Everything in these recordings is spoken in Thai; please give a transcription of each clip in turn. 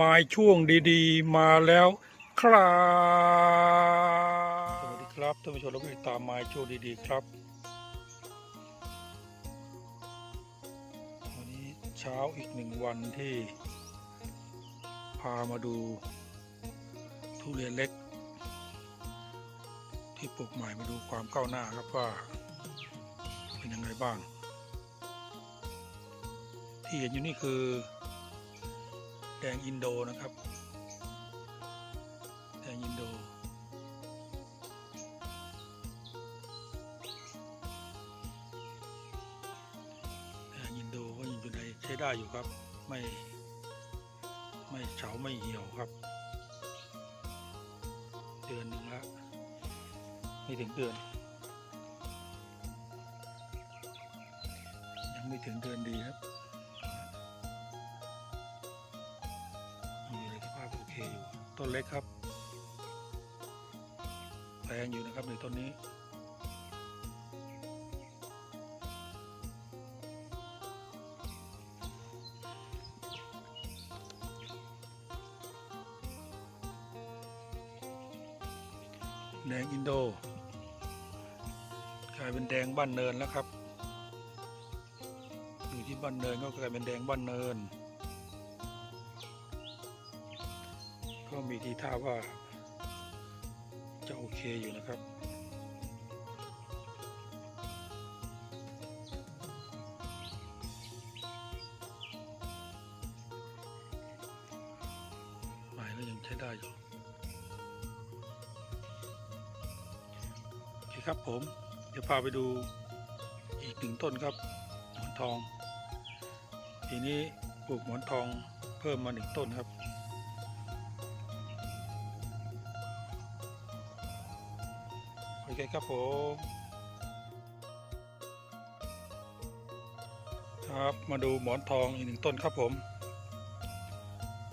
ไม้ช่วงดีๆ มาแล้วครับสวัสดีครับท่านผู้ชมและผู้ติดตามไม้ช่วงดีๆครับ วันนี้เช้าอีกหนึ่งวันที่ พามาดูทุเรียนเล็ก ที่ปลูกใหม่มาดูความก้าวหน้าครับว่า เป็นยังไงบ้าง ที่เห็นอยู่นี่คือ แดงอินโดนะครับ แดงอินโด แดงอินโดก็ยังอยู่ในใช้ได้อยู่ครับ ไม่ไม่เฉาไม่เหี่ยวครับ เดือนหนึ่งละไม่ถึงเดือน ยังไม่ถึงเดือนดีครับ ต้นเล็กครับแพงอยู่นะครับในต้นนี้ แดงอินโดกลายเป็นแดงบ้านเนินแล้วครับ อยู่ที่บ้านเนินก็กลายเป็นแดงบ้านเนิน ก็มีทีท่าว่าจะโอเคอยู่นะครับหมายก็ยังใช้ได้อยู่โอเคครับผม เดี๋ยวพาไปดูอีกหนึ่งต้นครับ หมอนทอง ทีนี้ปลูกหมอนทองเพิ่มมาหนึ่งต้นครับ เคครับผมครับมาดูหมอนทองอีกหนึ่งต้นครับผม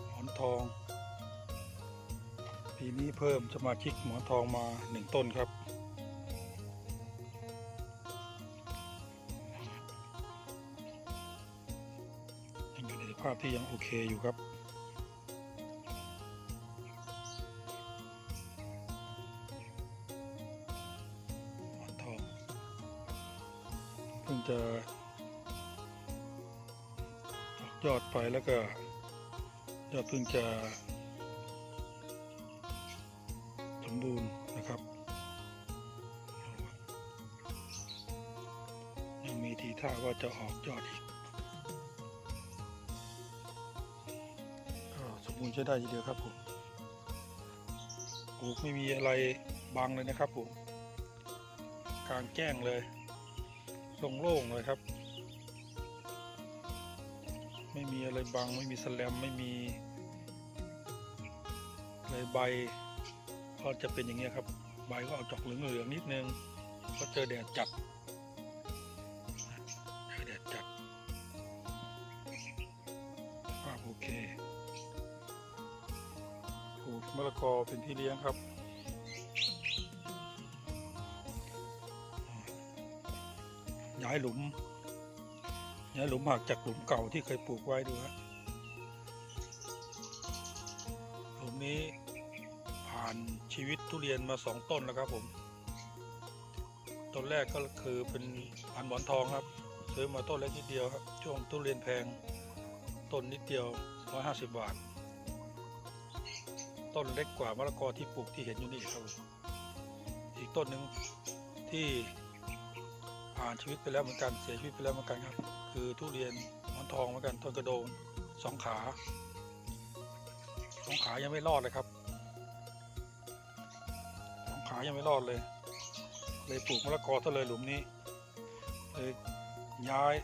หมอนทอง ปีนี้เพิ่มสมาชิกหมอนทองมาหนึ่งต้นครับ ยังอยู่ในสภาพที่ยังโอเคอยู่ครับ เพิ่งจะออกยอดไปแล้วก็ยอดเพิ่งจะ สมบูรณ์นะครับ ยังมีทีท่าว่าจะออกยอดอีกสมบูรณ์ใช้ได้ทีเดียวครับผมปลูกไม่มีอะไรบังเลยนะครับผมกลางแจ้งเลย โล่งๆเลยครับ ไม่มีอะไรบัง ไม่มีสแลมไม่มีอะไรใบก็จะเป็นอย่างเงี้ยครับ ใบก็ออกจอกเหลืองๆนิดนึงก็เจอแดดจัดเจอแดดจัดภาพโอเคปลูกมะละกอเป็นที่เลี้ยงครับ ย้ายหลุมย้ายหลุมหักจากหลุมเก่าที่เคยปลูกไว้ดูฮะหลุมนี้ผ่านชีวิตทุเรียนมาสองต้นแล้วครับผมต้นแรกก็คือเป็นพันหมอนทองครับซื้อมาต้นเล็กนิดเดียวครับ ช่วงทุเรียนแพงต้นนิดเดียวร้อยห้าสิบบาท ต้นเล็กกว่ามะละกอที่ปลูกที่เห็นอยู่นี่ครับอีกต้นหนึ่งที่ ผ่านชีวิตไปแล้วเหมือนกันเสียชีวิตไปแล้วเหมือนกันครับ คือทุเรียนหมอนทองเหมือนกันต้นกระโดงสองขาสองขายังไม่รอดเลยครับสองขายังไม่รอดเลย เลยปลูกมะละกอซะเลยหลุมนี้เลยย้าย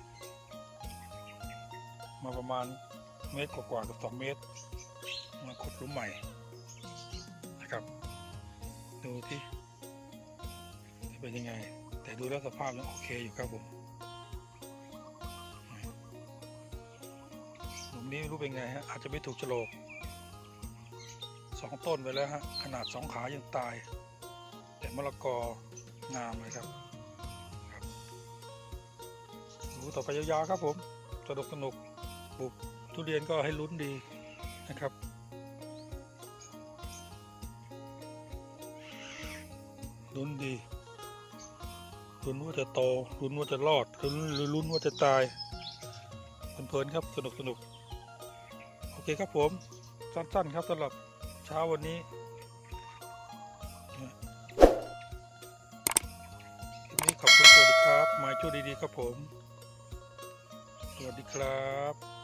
มาประมาณเมตรกว่าๆกับสองเมตร มาขุดหลุมใหม่นะครับ ดูที่จะเป็นยังไง แต่ดูแล้วสภาพยังโอเคอยู่ครับผมหลุมนี้รู้เป็นไงฮะอาจจะไม่ถูกโฉลกสองต้นไปแล้วฮะขนาดสองขายังตาย แต่มะละกองามเลยครับครับดูต่อไปยาวๆครับผมสนุกสนุกปลูกทุเรียนก็ให้ลุ้นดีนะครับลุ้นดี ลุ้นว่าจะโตลุ้นว่าจะรอดลุ้นลุ้นว่าจะตายเพลินๆครับสนุกสนุกโอเคครับผมสั้นๆครับสำหรับเช้าวันนี้คลิปนี้ขอบคุณสวัสดีครับหมายช่วยดีๆครับผม สวัสดีครับ